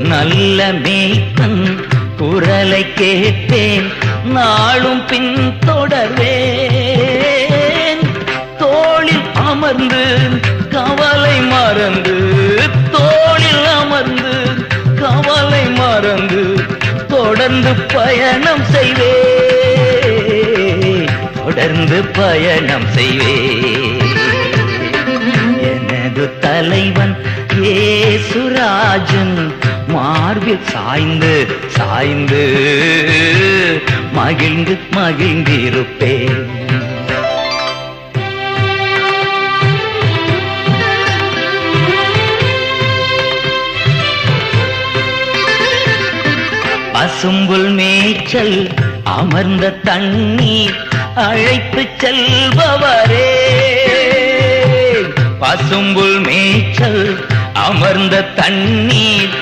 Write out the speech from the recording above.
நல்ல மேய்த்தன் குரலை கேட்டேன் நாளும் பின் தொடர்வேன். தோளில் அமர்ந்து கவலை மறந்து தோளில் அமர்ந்து கவலை மறந்து தொடர்ந்து பயணம் செய்வே தொடர்ந்து பயணம் செய்வே எனது தலைவன் ஏசுராஜன் மார்பில் சாய்ந்து சாய்ந்து மகிழ்ந்து மகிழ்ந்திருப்பேன். அசும்புல் மேய்ச்சல் அமர்ந்த தண்ணீர் அழைத்து செல்பவரே. பசும்புல் மேய்ச்சல் அமர்ந்த தண்ணீர்.